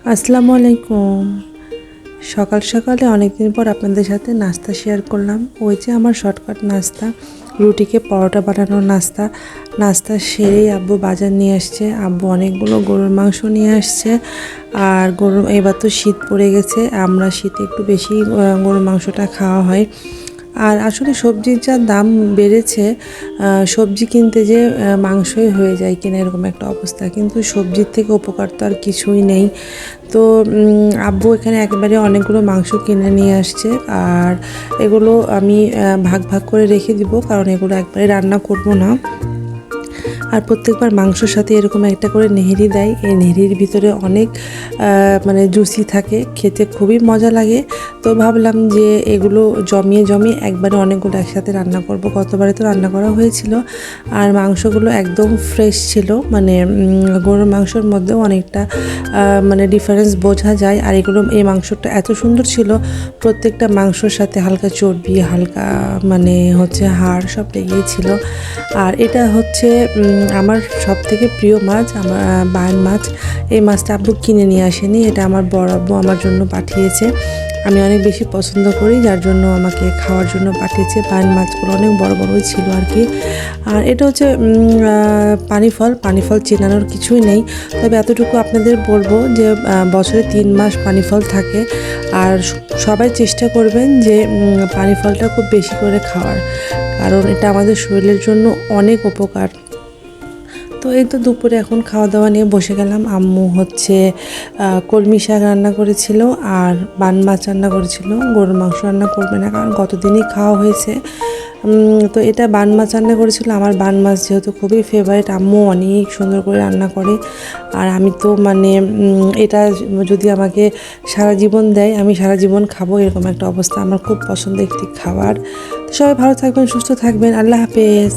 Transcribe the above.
আসসালামু আলাইকুম। সকাল সকালে অনেকদিন পর আপনাদের সাথে নাস্তা শেয়ার করলাম। ওই যে আমার শর্টকাট নাস্তা, রুটিকে পরোটা বানানোর নাস্তা। নাস্তা সেরেই আব্বু বাজার নিয়ে আসছে। আব্বু অনেকগুলো গরুর মাংস নিয়ে আসছে। আর গরু, এবার তো শীত পড়ে গেছে। আমরা শীতে একটু বেশি গরুর মাংসটা খাওয়া হয়। আর আসলে সবজির যা দাম বেড়েছে সবজি কিনতে যে মাংসই হয়ে যায় কিনা এরকম একটা অবস্থা। কিন্তু সবজির থেকে উপকার তো আর কিছুই নেই। তো আব্বু এখানে একেবারে অনেকগুলো মাংস কিনে নিয়ে আসছে। আর এগুলো আমি ভাগ ভাগ করে রেখে দিব, কারণ এগুলো একবারে রান্না করব না। আর প্রত্যেকবার মাংসর সাথে এরকম একটা করে নেহেরি দেয়। এই নেহেরির ভিতরে অনেক মানে জুসি থাকে, খেতে খুবই মজা লাগে। তো ভাবলাম যে এগুলো জমিয়ে জমিয়ে একবারে অনেকগুলো একসাথে রান্না করব। গতবারে তো রান্না করা হয়েছিল। আর মাংসগুলো একদম ফ্রেশ ছিল। মানে গরুর মাংসর মধ্যেও অনেকটা মানে ডিফারেন্স বোঝা যায়। আর এগুলো, এই মাংসটা এত সুন্দর ছিল। প্রত্যেকটা মাংসর সাথে হালকা চর্বি, হালকা মানে হচ্ছে হাড় সব লেগেই ছিল। আর এটা হচ্ছে আমার সব থেকে প্রিয় মাছ, আমার বায়ন মাছ, এই মাছটা আব্বু কিনে নিয়ে আসেনি, এটা আমার বড় আব্বু আমার জন্য পাঠিয়েছে। আমি অনেক বেশি পছন্দ করি, যার জন্য আমাকে খাওয়ার জন্য পাঠিয়েছে। বায়ন মাছগুলো অনেক বড় বড়ই ছিল আর কি। আর এটা হচ্ছে পানি ফল পানি ফল চেনানোর কিছুই নেই। তবে এতটুকু আপনাদের বলব যে বছরে তিন মাস পানি ফল থাকে। আর সবাই চেষ্টা করবেন যে পানি ফলটা খুব বেশি করে খাওয়ার। কারণ এটা আমাদের শরীরের জন্য অনেক উপকার। তো এই তো দুপুরে এখন খাওয়া দাওয়া নিয়ে বসে গেলাম। আম্মু হচ্ছে কলমি শাক রান্না করেছিল আর বান মাছ রান্না করেছিল। গরুর মাংস রান্না করবে না কারণ গতদিনই খাওয়া হয়েছে। তো এটা বান মাছ রান্না করেছিল। আমার বান মাছ যেহেতু খুবই ফেভারিট আম্মু অনেক সুন্দর করে রান্না করে। আর আমি তো মানে এটা যদি আমাকে সারা জীবন দেয়, আমি সারা জীবন খাব এরকম একটা অবস্থা। আমার খুব পছন্দের একটি খাবার। তো সবাই ভালো থাকবেন, সুস্থ থাকবেন। আল্লাহ হাফেজ।